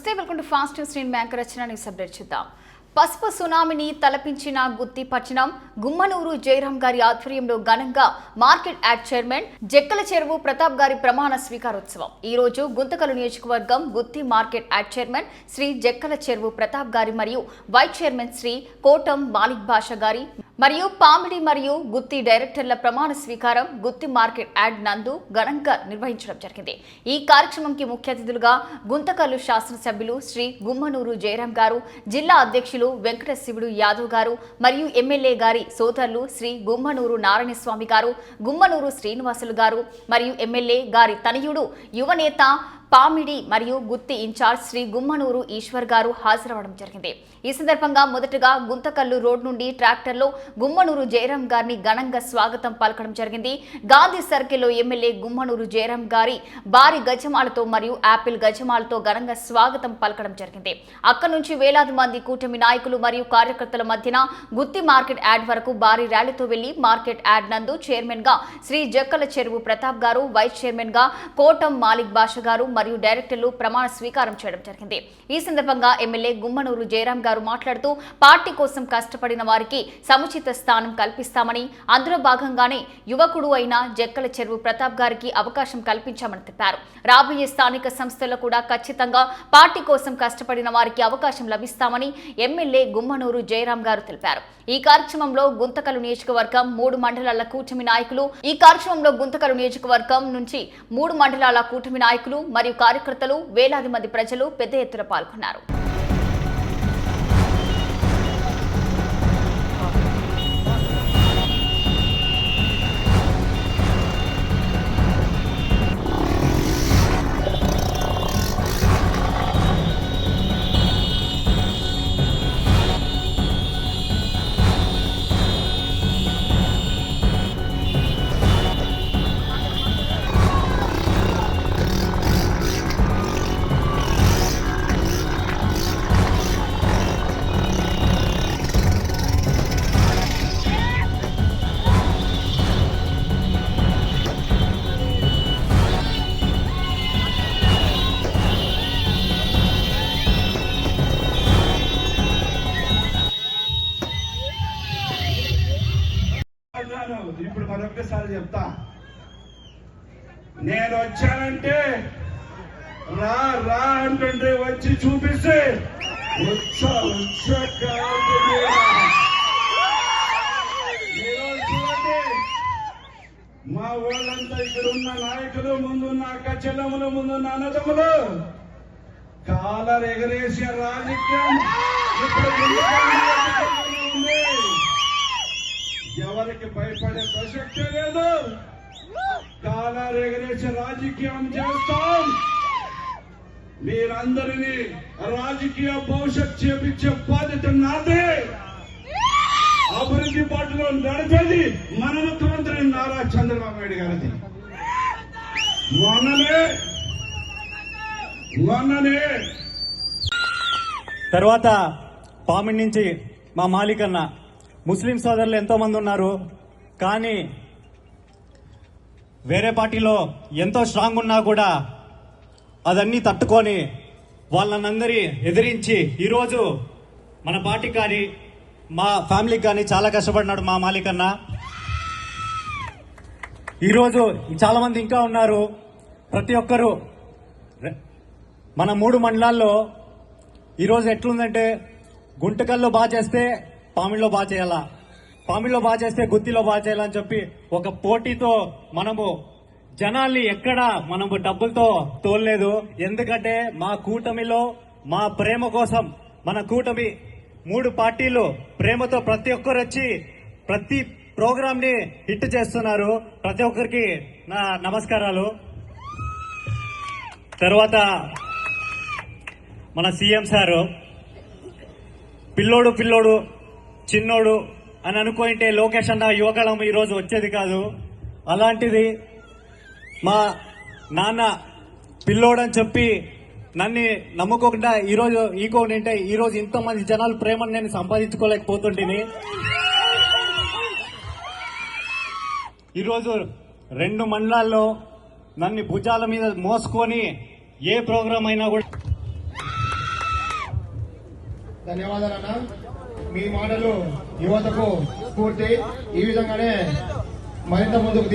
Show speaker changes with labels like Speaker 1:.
Speaker 1: నమస్తే welcome to fast news నేను bank Rachana news update చూద్దాం. పసుపు సునామీని తలపించిన గుత్తి పట్టణం గుమ్మనూరు జయరాం గారి ఆధ్వర్యంలో ఘనంగా market yard chairman Jakkala Cheruvu Pratap గారి ప్రమాణ స్వీకారోత్సవం. ఈ రోజు గుంతకలు నియోజకవర్గం Gooty market yard chairman Shri Jakkala Cheruvu Pratap గారి మరియు వైస్ చైర్మన్ శ్రీ కోటం మాలిక్ భాష గారి మరియు పామిడి మరియు గుత్తి డైరెక్టర్ల ప్రమాణ స్వీకారం గుత్తి మార్కెట్ యాడ్ నందు ఘనంగా నిర్వహించడం జరిగింది. ఈ కార్యక్రమంకి ముఖ్య అతిథులుగా గుంతకల్లు శాసనసభ్యులు శ్రీ గుమ్మనూరు జయరాం గారు జిల్లా అధ్యక్షులు వెంకట శివుడు యాదవ్ గారు మరియు ఎమ్మెల్యే గారి సోదరులు శ్రీ గుమ్మనూరు నారాయణస్వామి గారు గుమ్మనూరు శ్రీనివాసులు గారు మరియు ఎమ్మెల్యే గారి తనయుడు యువనేత పామిడి మరియు గుత్తి ఇన్ఛార్జ్ శ్రీ గుమ్మనూరు ఈశ్వర్ గారు హాజరవడం జరిగింది. ఈ సందర్భంగా మొదటగా గుంతకల్లు రోడ్ నుండి ట్రాక్టర్లో గుమ్మనూరు జయరాం గారిని ఘనంగా స్వాగతం పలకడం జరిగింది. గాంధీ సర్కిల్లో ఎమ్మెల్యే గుమ్మనూరు జయరాం గారి భారీ గజమాలతో మరియు యాపిల్ గజమాలతో ఘనంగా స్వాగతం పలకడం జరిగింది. అక్కడి నుంచి వేలాది మంది కూటమి నాయకులు మరియు కార్యకర్తల మధ్యన గుత్తి మార్కెట్ యాడ్ వరకు భారీ ర్యాలీతో వెళ్ళి మార్కెట్ యాడ్ నందు చైర్మన్గా శ్రీ జక్కల చెరువు ప్రతాప్ గారు వైస్ చైర్మన్గా కోటం మాలిక్ బాష గారు మరియు డైరెక్టర్లు ప్రమాణ స్వీకారం చేయడం జరిగింది. ఈ సందర్భంగా ఎమ్మెల్యే గుమ్మనూరు జయరాం గారు మాట్లాడుతూ పార్టీ కోసం కష్టపడిన వారికి సముచిత స్థానం కల్పిస్తామని అందులో భాగంగానే యువకుడు అయిన జక్కల చెరువు ప్రతాప్ గారికి అవకాశం కల్పించామని తెలిపారు. రాబోయే స్థానిక సంస్థల్లో కూడా ఖచ్చితంగా పార్టీ కోసం కష్టపడిన వారికి అవకాశం లభిస్తామని ఎమ్మెల్యే గుమ్మనూరు జయరాం గారు తెలిపారు. ఈ కార్యక్రమంలో గుంతకలు నియోజకవర్గం మూడు మండలాల కూటమి నాయకులు ఈ కార్యక్రమంలో గుంతకలు నియోజకవర్గం నుంచి మూడు మండలాల కూటమి నాయకులు మరియు కార్యకర్తలు వేలాది మంది ప్రజలు పెద్ద ఎత్తున పాల్గొన్నారు.
Speaker 2: ఒక్కసారి చెప్తా. నేను వచ్చానంటే రా రా అంటుంటే వచ్చి చూపిస్తే వచ్చా వచ్చాక మా వాళ్ళంతా ఇక్కడ ఉన్న నాయకులు ముందున్న అక్క చెల్లెములు ముందున్న అన్నదమ్ములు కాలర్ ఎగరేసిన రాజకీయం. ఎగరేసే రాజకీయం చేస్తాం. మీరందరినీ రాజకీయ భవిష్యత్ చేపించే బాధ్యత నాదే. అభివృద్ధి బాటలో నడిపేది మన ముఖ్యమంత్రి నారా చంద్రబాబు నాయుడు గారిది. మొన్ననే మొన్ననే.
Speaker 3: తర్వాత పామిడి నుంచి మా మాలికన్న ముస్లిం సోదరులు ఎంతో మంది ఉన్నారు. కానీ వేరే పార్టీలో ఎంతో స్ట్రాంగ్ ఉన్నా కూడా అదన్నీ తట్టుకొని వాళ్ళనందరి ఎదిరించి ఈరోజు మన పార్టీ కానీ మా ఫ్యామిలీకి కానీ చాలా కష్టపడినాడు మా మాలిక్ అన్న ఈరోజు చాలామంది ఇంకా ఉన్నారు. ప్రతి ఒక్కరూ మన మూడు మండలాల్లో ఈరోజు ఎట్లుందంటే గుంటకల్లో బాగా చేస్తే పామిడిలో బాగా చేయాలా? పామిడిలో బాగా చేస్తే గుత్తిలో బాగా చేయాలని చెప్పి ఒక పోటీతో మనము జనాల్ని ఎక్కడ మనము డబ్బులతో తోలలేదు. ఎందుకంటే మా కూటమిలో మా ప్రేమ కోసం మన కూటమి మూడు పార్టీలు ప్రేమతో ప్రతి ఒక్కరు వచ్చి ప్రతి ప్రోగ్రామ్ని హిట్ చేస్తున్నారు. ప్రతి ఒక్కరికి నా నమస్కారాలు. తర్వాత మన సీఎం సారు పిల్లోడు పిల్లోడు చిన్నోడు అని అనుకుంటే లోకేష్ అన్న యువకళం ఈరోజు వచ్చేది కాదు. అలాంటిది మా నాన్న పిల్లోడని చెప్పి నన్ను నమ్ముకోకుండా ఈరోజు ఈకోనంటే ఈరోజు ఇంతమంది జనాలు ప్రేమను నేను సంపాదించుకోలేకపోతుంటిని. ఈరోజు రెండు మండలాల్లో నన్ను భుజాల మీద మోసుకొని ఏ ప్రోగ్రాం అయినా కూడా
Speaker 4: ధన్యవాదాలన్నా మీ మాటలు యువతకు స్ఫూర్తి. ఈ విధంగానే మరింత ముందుకు